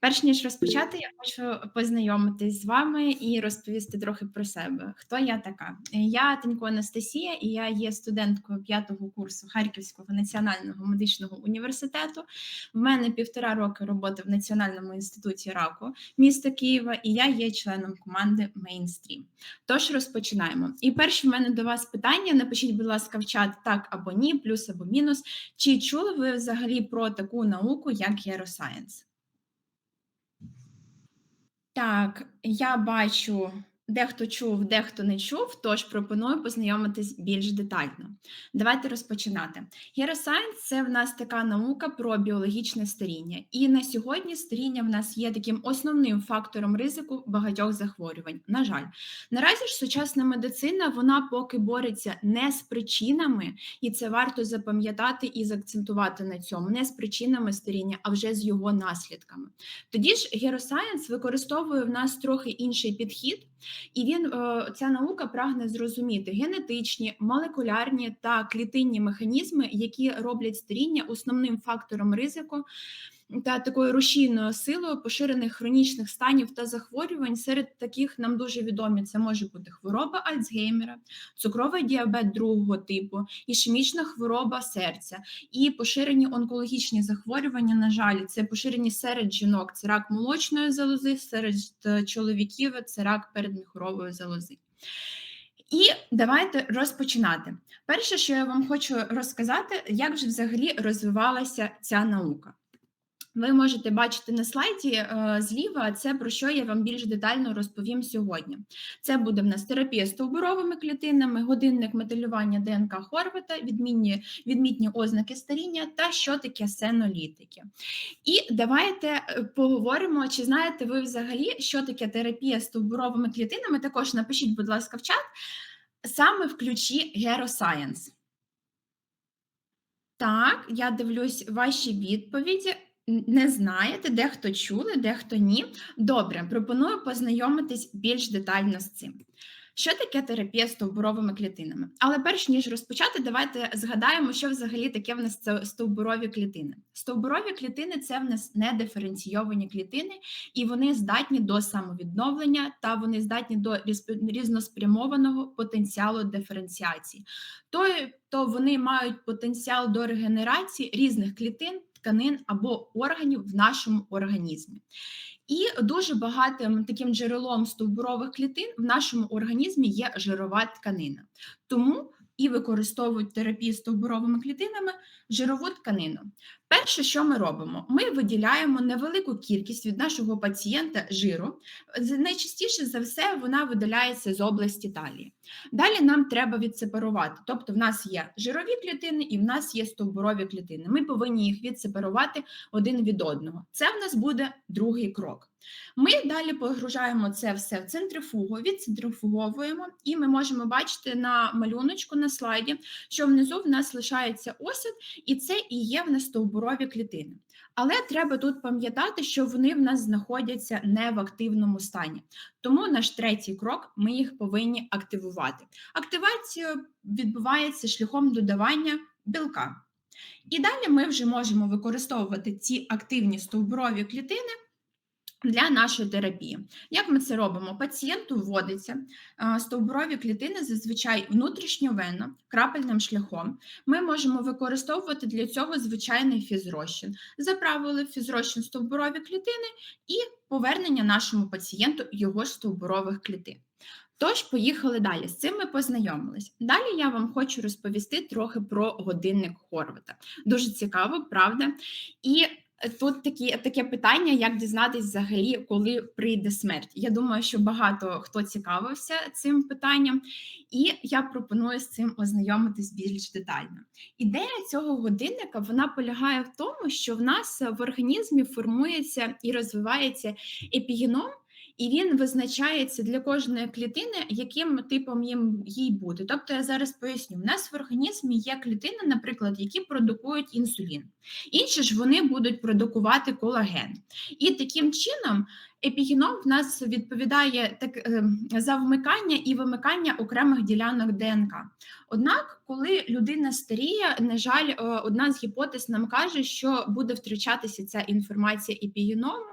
Перш ніж розпочати, я хочу познайомитись з вами і розповісти трохи про себе. Хто я така? Я Танько Анастасія, і я є студенткою п'ятого курсу Харківського національного медичного університету. В мене півтора роки роботи в Національному інституті раку міста Києва, і я є членом команди Mainstream. Тож розпочинаємо. І перше в мене до вас питання: напишіть, будь ласка, в чат так або ні, плюс або мінус. Чи чули ви взагалі про таку науку, як Єросайенс? Так, я бачу, дехто чув, дехто не чув, тож пропоную познайомитись більш детально. Давайте розпочинати. Геросайнс це в нас така наука про біологічне старіння. І на сьогодні старіння в нас є таким основним фактором ризику багатьох захворювань. На жаль, наразі ж сучасна медицина вона поки бореться не з причинами, і це варто запам'ятати і заакцентувати на цьому, не з причинами старіння, а вже з його наслідками. Тоді ж Геросайенс використовує в нас трохи інший підхід, і він е, ця наука прагне зрозуміти генетичні, молекулярні та клітинні механізми, які роблять старіння основним фактором ризику та такою рушійною силою поширених хронічних станів та захворювань. Серед таких нам дуже відомі це може бути хвороба Альцгеймера, цукровий діабет другого типу, ішемічна хвороба серця і поширені онкологічні захворювання. На жаль, це поширені серед жінок, це рак молочної залози, серед е, чоловіків це рак передміхорової залози. І давайте розпочинати. Перше, що я вам хочу розказати, як же взагалі розвивалася ця наука. Ви можете бачити на слайді е, зліва це про що я вам більш детально розповім сьогодні. Це буде в нас терапія стовбуровими клітинами, годинник металювання ДНК Хорвата, відмінні, відмітні ознаки старіння та що таке сенолітики. І давайте е, поговоримо, чи знаєте ви взагалі, що таке терапія стовбуровими клітинами. Також напишіть, будь ласка, в чат, саме в ключі Геросайенс. Так, я дивлюсь ваші відповіді не знаєте, дехто чули, дехто ні. Добре, пропоную познайомитись більш детально з цим. Що таке терапія стовбуровими клітинами? Але перш ніж розпочати, давайте згадаємо, що взагалі таке в нас стовбурові клітини. Стовбурові клітини це в нас недиференційовані клітини, і вони здатні до самовідновлення та вони здатні до різноспрямованого потенціалу диференціації. То, то вони мають потенціал до регенерації різних клітин тканин або органів в нашому організмі. І дуже багатим таким джерелом стовбурових клітин в нашому організмі є жирова тканина. Тому і використовують терапію стовбуровими клітинами жирову тканину. Перше, що ми робимо, ми виділяємо невелику кількість від нашого пацієнта жиру. Найчастіше за все вона видаляється з області талії. Далі нам треба відсепарувати. Тобто, в нас є жирові клітини і в нас є стовбурові клітини. Ми повинні їх відсепарувати один від одного. Це в нас буде другий крок. Ми далі погружаємо це все в центрифугу, відцентрифуговуємо, і ми можемо бачити на малюночку на слайді, що внизу в нас лишається осід, і це і є в нас стовбурові клітини. Але треба тут пам'ятати, що вони в нас знаходяться не в активному стані. Тому наш третій крок ми їх повинні активувати. Активація відбувається шляхом додавання білка. І далі ми вже можемо використовувати ці активні стовбурові клітини для нашої терапії. Як ми це робимо? Пацієнту вводиться стовбурові клітини зазвичай внутрішньовенно, крапельним шляхом. Ми можемо використовувати для цього звичайний фізрозчин. Заправили фізрозчин стовбурові клітини і повернення нашому пацієнту його стовбурових клітин. Тож, поїхали далі. З цим ми познайомились. Далі я вам хочу розповісти трохи про годинник Хорвата. Дуже цікаво, правда? І Тут такі таке питання, як дізнатись взагалі, коли прийде смерть. Я думаю, що багато хто цікавився цим питанням, і я пропоную з цим ознайомитись більш детально. Ідея цього годинника вона полягає в тому, що в нас в організмі формується і розвивається епігеном, і він визначається для кожної клітини, яким типом їм їй бути. Тобто, я зараз поясню: в нас в організмі є клітини, наприклад, які продукують інсулін, інші ж вони будуть продукувати колаген. І таким чином Епігеном в нас відповідає так, ем, за вмикання і вимикання окремих ділянок ДНК. Однак, коли людина старіє, на жаль, е, одна з гіпотез нам каже, що буде втрачатися ця інформація епігеному.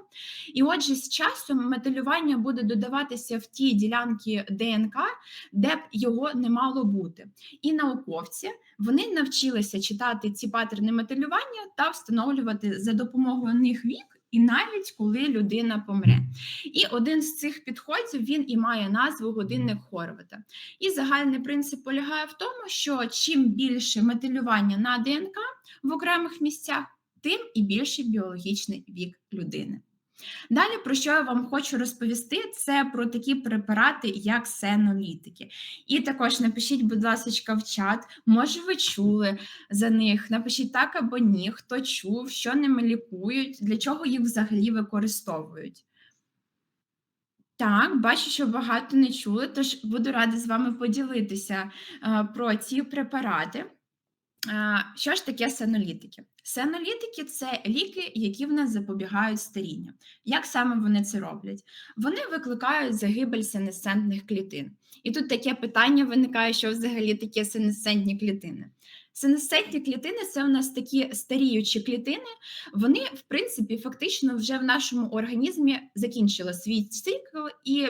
І отже, з часом металювання буде додаватися в ті ділянки ДНК, де б його не мало бути. І науковці вони навчилися читати ці паттерни металювання та встановлювати за допомогою них вік. І навіть коли людина помре. І один з цих підходів він і має назву годинник Хорвата. І загальний принцип полягає в тому, що чим більше метилювання на ДНК в окремих місцях, тим і більший біологічний вік людини. Далі, про що я вам хочу розповісти, це про такі препарати, як сенолітики. І також напишіть, будь ласка, в чат, може, ви чули за них. Напишіть так або ні, хто чув, що ними лікують, для чого їх взагалі використовують. Так, бачу, що багато не чули, тож буду рада з вами поділитися е, про ці препарати. Е, Що ж таке сенолітики? Сенолітики це ліки, які в нас запобігають старінню. Як саме вони це роблять? Вони викликають загибель сенесцентних клітин. І тут таке питання виникає, що взагалі таке сенесцентні клітини. Сенесцентні клітини це у нас такі старіючі клітини. Вони, в принципі, фактично вже в нашому організмі закінчили свій цикл, і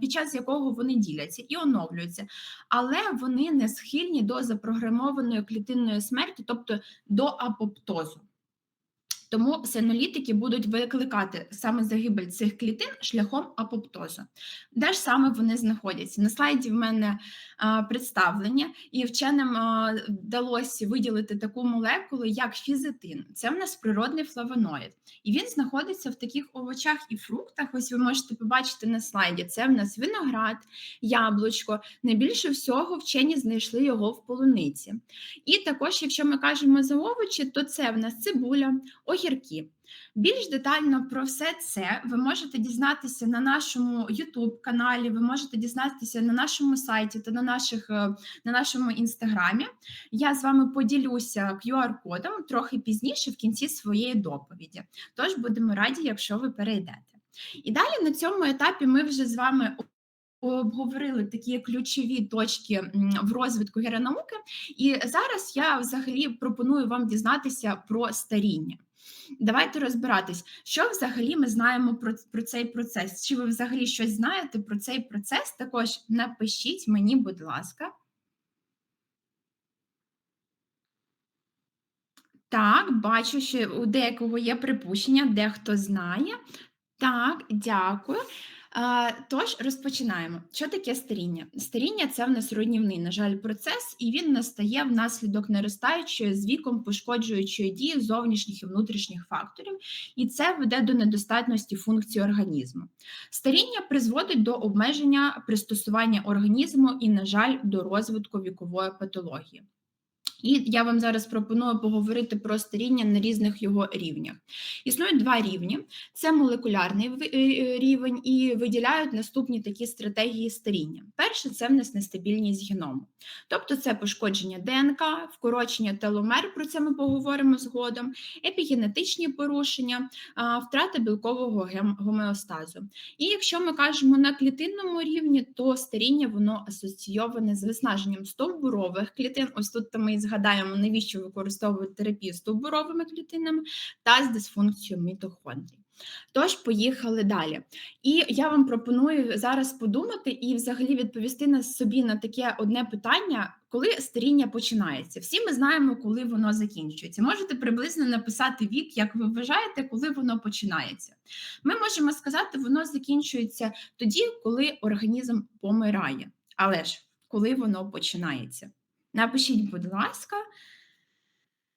під час якого вони діляться і оновлюються, але вони не схильні до запрограмованої клітинної смерті, тобто до апоптозу. Тому синолітики будуть викликати саме загибель цих клітин шляхом апоптозу. Де ж саме вони знаходяться? На слайді в мене представлення, і вченим вдалося виділити таку молекулу, як фізетин. Це в нас природний флавоноїд. І він знаходиться в таких овочах і фруктах. Ось ви можете побачити на слайді. Це в нас виноград, яблучко. Найбільше всього вчені знайшли його в полуниці. І також, якщо ми кажемо за овочі, то це в нас цибуля. Більш детально про все це ви можете дізнатися на нашому youtube каналі, ви можете дізнатися на нашому сайті та на, наших, е, на нашому інстаграмі. Я з вами поділюся QR-кодом трохи пізніше в кінці своєї доповіді. Тож будемо раді, якщо ви перейдете. І далі на цьому етапі ми вже з вами обговорили такі ключові точки в розвитку геронауки, і зараз я взагалі пропоную вам дізнатися про старіння. Давайте розбиратись, що взагалі ми знаємо про, про цей процес. Чи ви взагалі щось знаєте про цей процес? Також напишіть мені, будь ласка. Так, бачу, що у деякого є припущення, дехто знає. Так, дякую. Тож розпочинаємо. Що таке старіння? Старіння це в нас руйнівний, на жаль, процес, і він настає внаслідок наростаючої з віком пошкоджуючої дії зовнішніх і внутрішніх факторів, і це веде до недостатності функцій організму. Старіння призводить до обмеження пристосування організму і, на жаль, до розвитку вікової патології. І я вам зараз пропоную поговорити про старіння на різних його рівнях. Існують два рівні: це молекулярний е, е, рівень, і виділяють наступні такі стратегії старіння. Перше це в нас нестабільність геному, тобто це пошкодження ДНК, вкорочення теломер, про це ми поговоримо згодом, епігенетичні порушення, втрата білкового гомеостазу. І якщо ми кажемо на клітинному рівні, то старіння воно асоційоване з виснаженням стовбурових клітин. Ось тут ми згадаємо, навіщо використовують терапію стовбуровими клітинами та з дисфункцією мітохондрій. Тож, поїхали далі. І я вам пропоную зараз подумати і взагалі відповісти на собі на таке одне питання, коли старіння починається. Всі ми знаємо, коли воно закінчується. Можете приблизно написати вік, як ви вважаєте, коли воно починається. Ми можемо сказати, воно закінчується тоді, коли організм помирає. Але ж коли воно починається. Напишіть, будь ласка.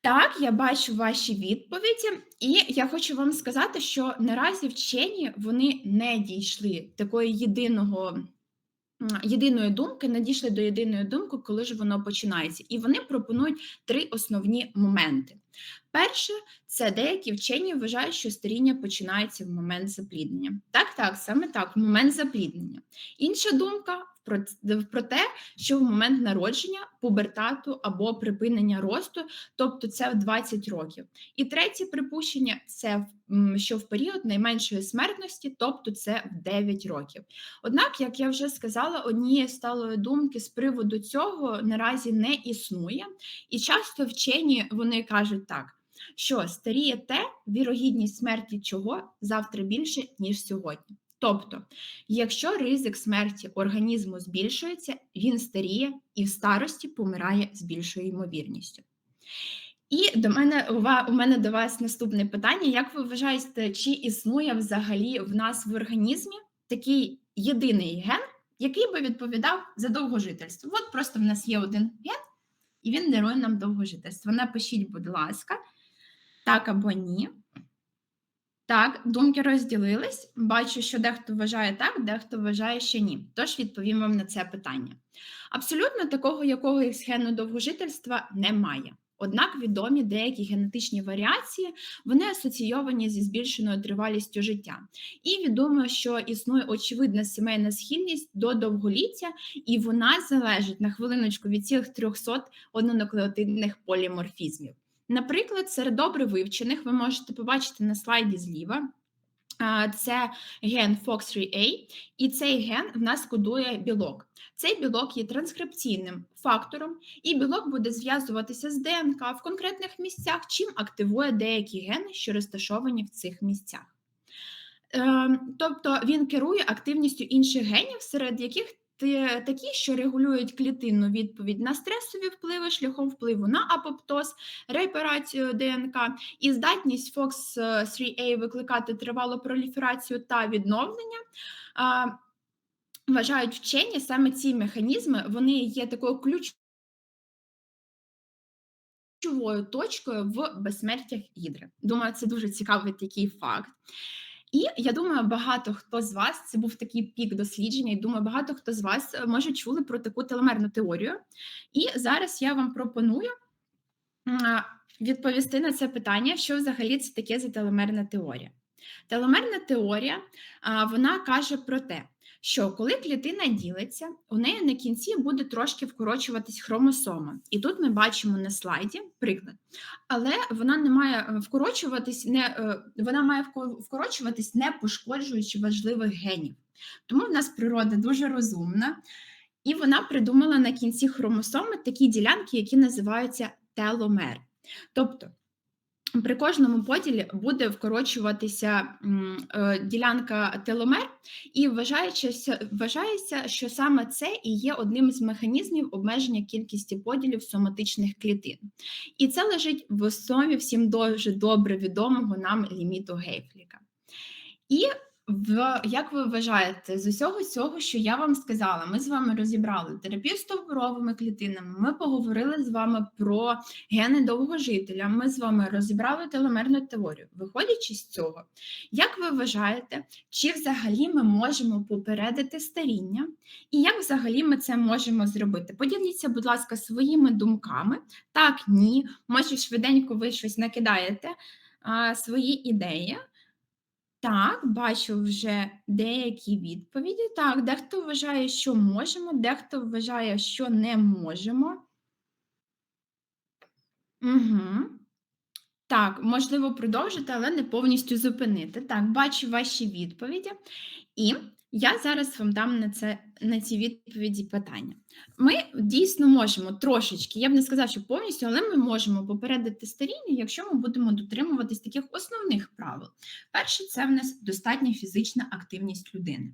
Так, я бачу ваші відповіді, і я хочу вам сказати, що наразі вчені вони не дійшли такої єдиного. Єдиної думки не дійшли до єдиної думки, коли ж воно починається, і вони пропонують три основні моменти. Перше, це деякі вчені вважають, що старіння починається в момент запліднення. Так, так, саме так, в момент запліднення. Інша думка про, про те, що в момент народження, пубертату або припинення росту, тобто це в 20 років. І третє припущення це що в період найменшої смертності, тобто це в 9 років. Однак, як я вже сказала, однієї сталої думки з приводу цього наразі не існує, і часто вчені вони кажуть так. Що старіє те, вірогідність смерті чого завтра більше, ніж сьогодні. Тобто, якщо ризик смерті організму збільшується, він старіє і в старості помирає з більшою ймовірністю. І до мене у мене до вас наступне питання: як ви вважаєте, чи існує взагалі в нас в організмі такий єдиний ген, який би відповідав за довгожительство? От просто в нас є один ген, і він дарує нам довгожительство. Напишіть, будь ласка, так або ні. Так, думки розділились. Бачу, що дехто вважає так, дехто вважає, що ні. Тож відповім вам на це питання. Абсолютно такого якогось гену довгожительства немає. Однак відомі деякі генетичні варіації, вони асоційовані зі збільшеною тривалістю життя. І відомо, що існує очевидна сімейна схильність до довголіття, і вона залежить на хвилиночку від цих 300 однонуклеотидних поліморфізмів. Наприклад, серед добре вивчених ви можете побачити на слайді зліва. Це ген FOX3A, і цей ген в нас кодує білок. Цей білок є транскрипційним фактором, і білок буде зв'язуватися з ДНК в конкретних місцях, чим активує деякі гени, що розташовані в цих місцях. Ем, тобто він керує активністю інших генів, серед яких такі, що регулюють клітинну відповідь на стресові впливи шляхом впливу на апоптоз, репарацію ДНК і здатність FOX3A викликати тривалу проліферацію та відновлення. Вважають вчені саме ці механізми, вони є такою ключовою точкою в безсмертях гідри. Думаю, це дуже цікавий такий факт. І я думаю, багато хто з вас це був такий пік дослідження, і думаю, багато хто з вас е, може чули про таку телемерну теорію. І зараз я вам пропоную відповісти на це питання, що взагалі це таке за телемерна теорія. Телемерна теорія вона каже про те, що коли клітина ділиться, у неї на кінці буде трошки вкорочуватись хромосома. І тут ми бачимо на слайді приклад. Але вона не має е, вкорочуватись, не, е, вона має вкорочуватись, не пошкоджуючи важливих генів. Тому в нас природа дуже розумна, і вона придумала на кінці хромосоми такі ділянки, які називаються теломер. Тобто при кожному поділі буде вкорочуватися е, ділянка теломер, і вважається, що саме це і є одним з механізмів обмеження кількості поділів соматичних клітин. І це лежить в основі всім дуже добре відомого нам ліміту Гейфліка. І в як ви вважаєте, з усього цього, що я вам сказала, ми з вами розібрали терапію стовбуровими клітинами. Ми поговорили з вами про гени довгожителя. Ми з вами розібрали телемерну теорію. Виходячи з цього, як ви вважаєте, чи взагалі ми можемо попередити старіння, і як взагалі ми це можемо зробити? Поділіться, будь ласка, своїми думками. Так, ні, може, швиденько ви щось накидаєте а, свої ідеї. Так, бачу вже деякі відповіді. Так, дехто вважає, що можемо, дехто вважає, що не можемо. Угу. Так, можливо, продовжити, але не повністю зупинити. Так, бачу ваші відповіді. І я зараз вам дам на це на ці відповіді питання. Ми дійсно можемо трошечки, я б не сказав, що повністю, але ми можемо попередити старіння, якщо ми будемо дотримуватись таких основних правил. Перше, це в нас достатня фізична активність людини.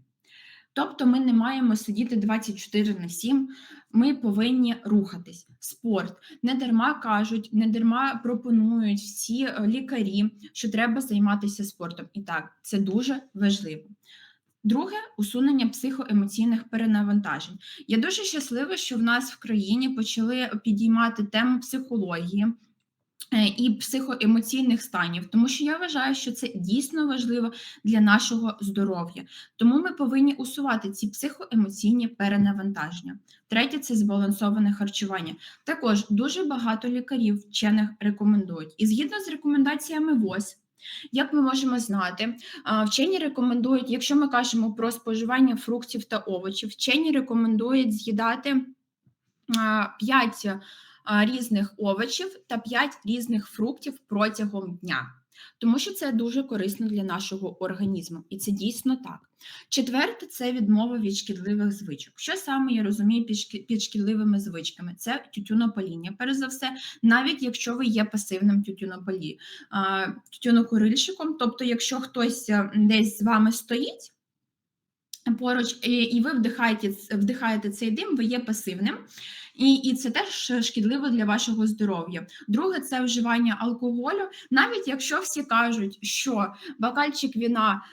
Тобто ми не маємо сидіти 24 на 7, ми повинні рухатись. Спорт не дарма кажуть, не дарма пропонують всі е, лікарі, що треба займатися спортом. І так, це дуже важливо. Друге усунення психоемоційних перенавантажень. Я дуже щаслива, що в нас в країні почали підіймати тему психології. е, і психоемоційних станів, тому що я вважаю, що це дійсно важливо для нашого здоров'я. Тому ми повинні усувати ці психоемоційні перенавантаження. Третє це збалансоване харчування. Також дуже багато лікарів вчених рекомендують. І згідно з рекомендаціями ВОЗ, як ми можемо знати, вчені рекомендують, якщо ми кажемо про споживання фруктів та овочів, вчені рекомендують з'їдати 5 різних овочів та 5 різних фруктів протягом дня. Тому що це дуже корисно для нашого організму, і це дійсно так. Четверте це відмова від шкідливих звичок. Що саме я розумію під шкідливими звичками? Це тютюнопаління. Перш за все, навіть якщо ви є пасивним тютюнополі, тютюнокурильщиком, тобто, якщо хтось е, десь з вами стоїть. Поруч, і, ви вдихаєте, вдихаєте цей дим, ви є пасивним, і, і це теж шкідливо для вашого здоров'я. Друге, це вживання алкоголю. Навіть якщо всі кажуть, що бокальчик віна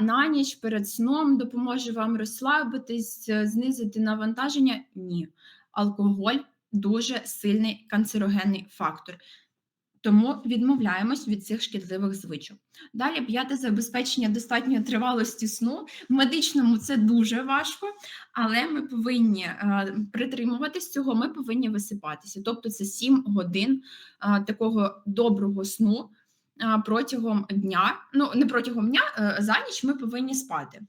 на ніч перед сном допоможе вам розслабитись, е, знизити навантаження. Ні, алкоголь дуже сильний канцерогенний фактор. Тому відмовляємось від цих шкідливих звичок. Далі п'яте забезпечення достатньої тривалості сну. В медичному це дуже важко, але ми повинні е, притримуватись цього, ми повинні висипатися. Тобто це 7 годин е, такого доброго сну е, протягом дня. Ну, не протягом дня, за ніч ми повинні спати.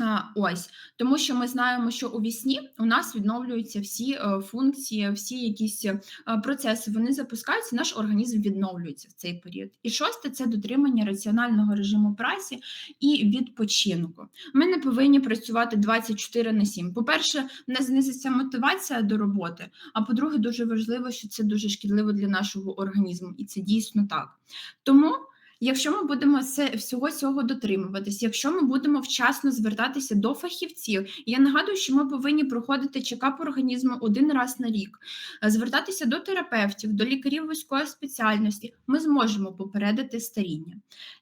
А, Ось, тому що ми знаємо, що у вісні у нас відновлюються всі е, функції, всі якісь е, процеси, вони запускаються, наш організм відновлюється в цей період. І шосте це дотримання раціонального режиму праці і відпочинку. Ми не повинні працювати 24 на 7. По-перше, в нас знизиться мотивація до роботи. А по-друге, дуже важливо, що це дуже шкідливо для нашого організму, і це дійсно так. Тому. Якщо ми будемо це всього цього дотримуватись, якщо ми будемо вчасно звертатися до фахівців, я нагадую, що ми повинні проходити чекап організму один раз на рік, е, звертатися до терапевтів, до лікарів вузької спеціальності, ми зможемо попередити старіння.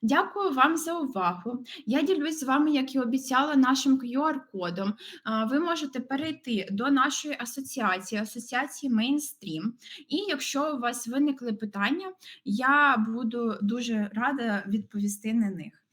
Дякую вам за увагу. Я ділюсь з вами, як і обіцяла, нашим QR-кодом. Ви можете перейти до нашої асоціації, асоціації Mainstream. І якщо у вас виникли питання, я буду дуже рада відповісти на них.